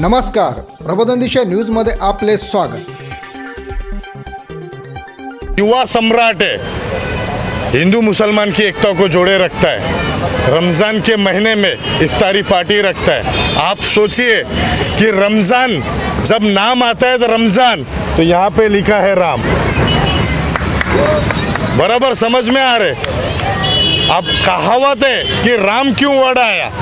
नमस्कार, प्रबोधन दिशा न्यूजमध्ये आपले स्वागत. युवा सम्राट है, हिंदू मुसलमान की एकता को जोड़े रखता है, रमज़ान के महीने में इफ्तारी पार्टी रखता है। आप सोचिए कि रमज़ान, जब नाम आता है तो रमज़ान तो यहाँ पे लिखा है राम। बराबर समझ में आ रहे? अब कहावत है कि राम क्यों वर्ड आया?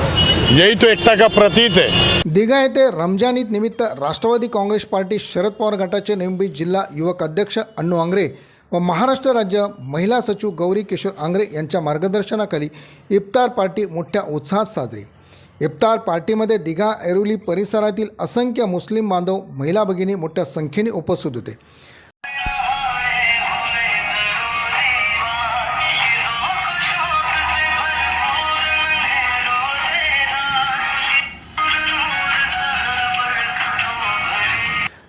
यही तो एकता का प्रतीक है। दिघा येथे रमजान ईद निमित्त राष्ट्रवादी काँग्रेस पार्टी शरद पवार गटाचे निंबी जिल्हा युवक अध्यक्ष अण्णू आंग्रे व महाराष्ट्र राज्य महिला सचिव गौरी किशोर आंग्रे यांच्या मार्गदर्शनाखाली इफ्तार पार्टी मोठ्या उत्साहात साजरी. इफ्तार पार्टीमध्ये दिघा ऐरोली परिसरातील असंख्य मुस्लिम बांधव महिला भगिनी मोठ्या संख्येने उपस्थित होते.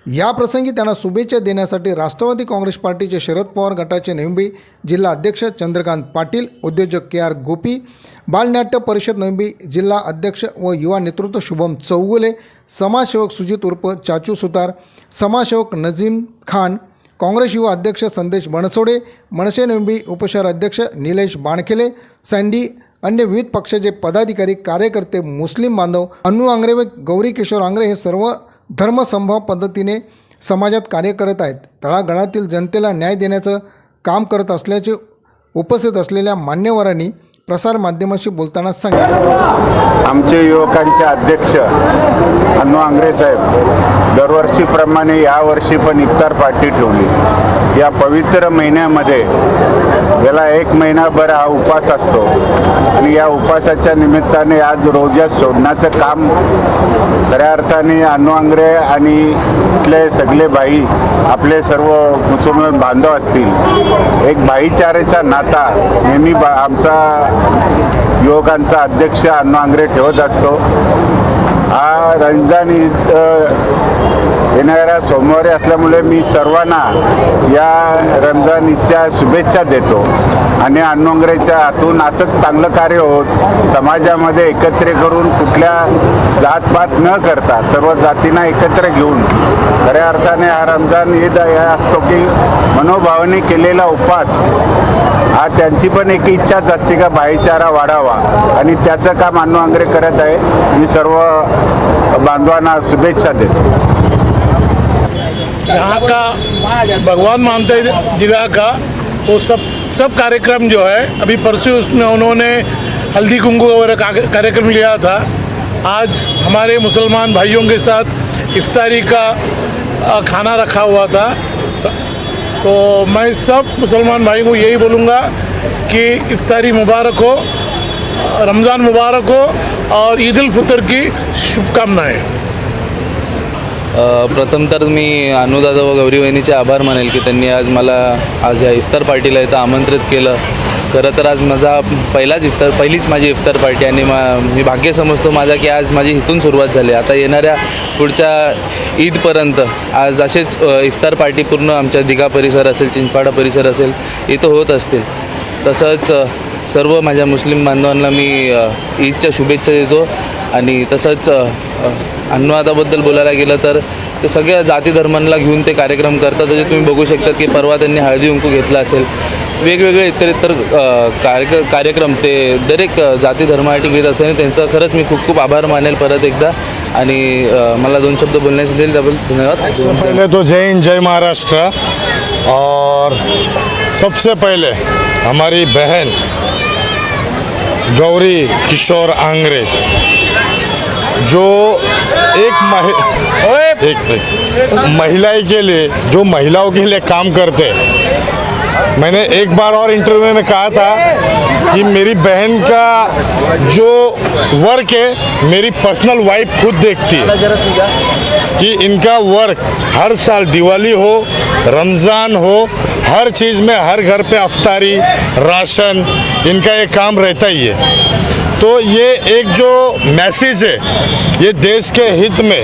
या प्रसंगी त्यांना शुभेच्छा देण्यासाठी राष्ट्रवादी काँग्रेस पार्टीचे शरद पवार गटाचे नेमबी जिल्हा अध्यक्ष चंद्रकांत पाटील उद्योजक के आर गोपी बालनाट्य परिषद नेमबी जिल्हा अध्यक्ष व युवा नेतृत्व शुभम चौगुले समाजसेवक सुजित उर्फ चाचू सुतार समाजसेवक नजीम खान काँग्रेस युवा अध्यक्ष संदेश बनसोडे मनसे नेमबी उपशहर अध्यक्ष निलेश बाणखेले सँडी अन्य विविध पक्षाचे पदाधिकारी कार्यकर्ते मुस्लिम बांधव अनु आंग्रे व गौरी किशोर आंग्रे हे सर्व धर्मसंभाव पद्धतीने समाजात कार्य करत आहेत. तळागाळातील जनतेला न्याय देण्याचं काम करत असल्याचे उपस्थित असलेल्या मान्यवरांनी प्रसारमाध्यमाशी बोलताना सांगितलं. आमचे युवकांचे अध्यक्ष अण्णू आंग्रे साहेब दरवर्षीप्रमाणे यावर्षी पण इफ्तार पार्टी ठेवली. या पवित्र महिन्यामध्ये याला एक महिनाभर हा उपास असतो. आणि या उपासाच्या निमित्ताने आज रोजा सोडण्याचं काम खऱ्या अर्थाने अण्णू आंग्रे आणि इथले सगळे भाई आपले सर्व मुसलमान बांधव असतील. एक भाईचारेचा नाता नेहमी बा आमचा युवकांचा अध्यक्ष अन्न आंग्रे ठेवत असतो. हा रमजान ईद येणाऱ्या सोमवारी असल्यामुळे मी सर्वांना या रमजान ईदच्या शुभेच्छा देतो. आणि अण्णोंगरेच्या हातून असंच चांगलं कार्य होत समाजामध्ये एकत्र करून कुठल्या जातपात न करता सर्व जातींना एकत्र घेऊन खऱ्या अर्थाने हा रमजान ईद असतो की मनोभावाने केलेला उपास हा त्यांची पण एक इच्छाच असते का भाईचारा वाढावा. आणि त्याचं काम अण्णू आंग्रे करत आहे. मी सर्व बांधवांना शुभेच्छा देतो. यहाँ का भगवान मानते दिव्या का, वो सब सब कार्यक्रम जो है, अभी परसों उसमें उन्होंने हल्दी कुंकू वगैरह कार्यक्रम लिया था। आज हमारे मुसलमान भाइयों के साथ इफ्तारी का खाना रखा हुआ था। तो मैं सब मुसलमान भाई को यही बोलूँगा कि इफ्तारी मुबारक हो। रमज़ान मुबारक हो और ईद उल फितर की शुभकामनाएं। प्रथम तर मी अनुदादा व गौरी वहिनीचे आभार मानेल की त्यांनी आज मला आज या इफ्तार पार्टीला इथं आमंत्रित केलं. खरं तर आज माझा पहिलाच इफ्तार पहिलीच माझी इफ्तार पार्टी आणि मा मी भाग्य समजतो माझा की आज माझी इथून सुरुवात झाली. आता येणाऱ्या पुढच्या ईदपर्यंत आज असेच इफ्तार पार्टी पूर्ण आमच्या दिघा परिसर असेल चिंचपाडा परिसर असेल इथं होत असतील. तसंच सर्व माझ्या मुस्लिम बांधवांना मी ईदच्या शुभेच्छा देतो. आणि तसंच अनुवादाबद्दल बोलायला गेलं तर ते सगळ्या जाती धर्मांना घेऊन ते कार्यक्रम करतात. जसे तुम्ही बघू शकता की परवा त्यांनी हळदी उंकू घेतला असेल. वेगवेगळे इतर इतर कार्य कार्यक्रम ते दरेक जाती धर्मासाठी घेत असताना त्यांचं खरंच मी खूप खूप आभार मानेल परत एकदा. आणि मला दोन शब्द बोलण्याची देईल त्याबद्दल धन्यवाद. पहले तो जय हिंद जय महाराष्ट्र. और सबसे पहले हमारी बहन गौरी किशोर आंग्रे जो एक महि एक मिनट। महिलाएँ के लिए जो महिलाओं के लिए काम करते। मैंने एक बार और इंटरव्यू में कहा था कि मेरी बहन का जो वर्क है मेरी पर्सनल वाइफ खुद देखती है। कि इनका वर्क हर साल दिवाली हो रमज़ान हो हर चीज़ में, हर घर पे अफ्तारी, राशन, इनका ये काम रहता ही है। तो ये एक जो मैसेज है, ये देश के हित में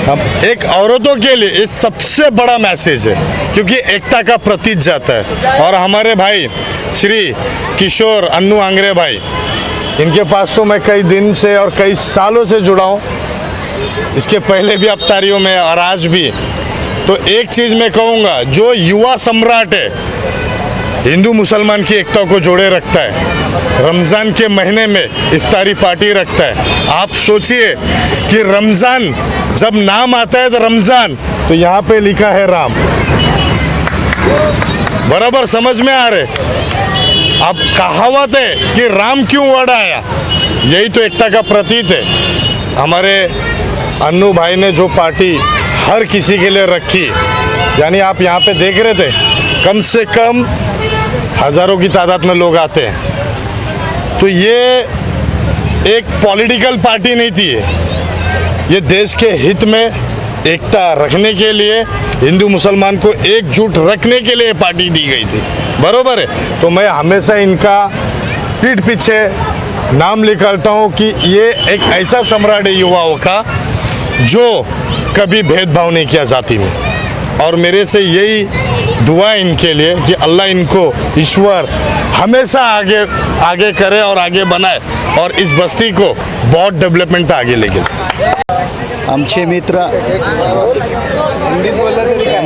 हम एक औरतों के लिए ये सबसे बड़ा मैसेज है, क्योंकि एकता का प्रतीक जाता है। और हमारे भाई, श्री किशोर अन्नू आंग्रे भाई, इनके पास तो मैं कई दिन से और कई सालों से जुड़ा हूँ। इसके पहले भी अफ्तारियों में और आज भी तो एक चीज़ मैं कहूँगा, जो युवा सम्राट है, हिंदू मुसलमान की एकता को जोड़े रखता है, रमज़ान के महीने में इफ्तारी पार्टी रखता है। आप सोचिए कि रमज़ान जब नाम आता है तो रमज़ान तो यहाँ पे लिखा है राम। बराबर समझ में आ रहे? अब कहावत है कि राम क्यों वर्ड आया? यही तो एकता का प्रतीत है। हमारे अन्नू भाई ने जो पार्टी हर किसी के लिए रखी। यानी आप यहाँ पे देख रहे थे, कम से कम हज़ारों की तादाद में लोग आते हैं। तो ये एक पॉलिटिकल पार्टी नहीं थी ये। देश के हित में एकता रखने के लिए, हिंदू मुसलमान को एकजुट रखने के लिए पार्टी दी गई थी। बरोबर है? तो मैं हमेशा इनका पीठ पीछे नाम निकालता हूँ कि ये एक ऐसा सम्राट है युवाओं का, जो कभी भेदभाव नहीं किया जाति में और मेरे से यही दुआ इनके लिए कि अल्लाह इनको ईश्वर हमेशा आगे आगे करे और आगे बनाए और इस बस्ती को बहुत डेवलपमेंट आगे लेके आमचे मित्र।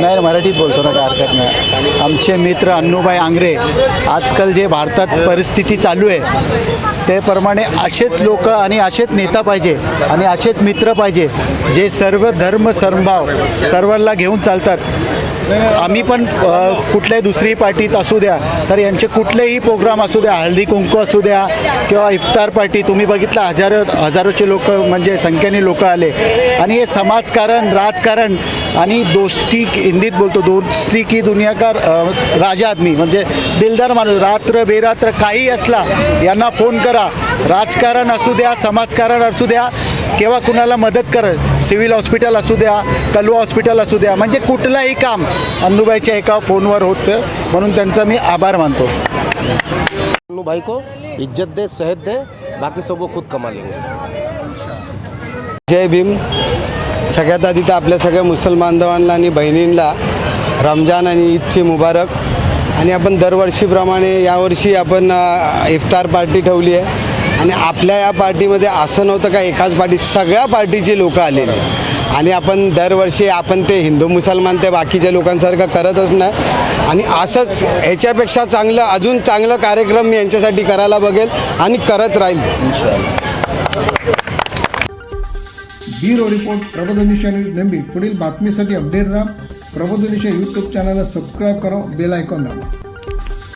नाही मराठीत बोलतो ना काय हरकत नाही आमचे मित्र अन्नूबाई आंग्रे आजकाल जे भारतात परिस्थिती चालू आहे त्याप्रमाणे असेच लोक आणि असेच नेता पाहिजे आणि असेच मित्र पाहिजे जे सर्व धर्म समभाव सर्वांना घेऊन चालतात. आम्ही पण कुठल्याही दुसरी पार्टीत असू द्या तर यांचे कुठलेही प्रोग्राम असू द्या हळदी कुंकू असू द्या किंवा इफ्तार पार्टी तुम्ही बघितलं हजारो हजारोचे लोक म्हणजे संख्येने लोक आले. आणि हे समाजकारण राजकारण आणि दोस्ती हिंदीत बोलतो दोस्ती की दुनिया का राजा आदमी म्हणजे दिलदार माणूस रात्र बेरात्र काही असला यांना फोन करा. राजकारण असू द्या समाजकारण असू द्या किंवा कुणाला मदत कर सिव्हिल हॉस्पिटल असू द्या कलवा हॉस्पिटल असू द्या म्हणजे कुठलंही काम अन्नूबाईच्या एका फोनवर होतं म्हणून त्यांचा मी आभार मानतो. अन्नू भाई को इज्जत दे सेहत दे बाकी सब वो खुद कमा लेंगे। जय भीम। सगळ्यात आधी तर आपल्या सगळ्या मुसलमान बांधवांना आणि बहिणींना रमजान आणि ईदची मुबारक. आणि आपण दरवर्षीप्रमाणे यावर्षी आपण इफ्तार पार्टी ठेवली आहे. आणि आपल्या या पार्टीमध्ये असं नव्हतं का एकाच पार्टी सगळ्या पार्टीचे लोक आलेले. आणि आपण दरवर्षी आपण ते हिंदू मुसलमान ते बाकीच्या लोकांसारखं करतच नाही. आणि असंच ह्याच्यापेक्षा चांगलं अजून चांगलं कार्यक्रम मी यांच्यासाठी करायला बघेल आणि करत राहील. ब्युरो रिपोर्ट प्रबोधनिशा न्यूज नेमबी. पुढील बातमीसाठी अपडेट राहा. प्रबोधनिशा यूट्यूब चॅनलला सबस्क्राईब करा बेल आयकॉन दाबा.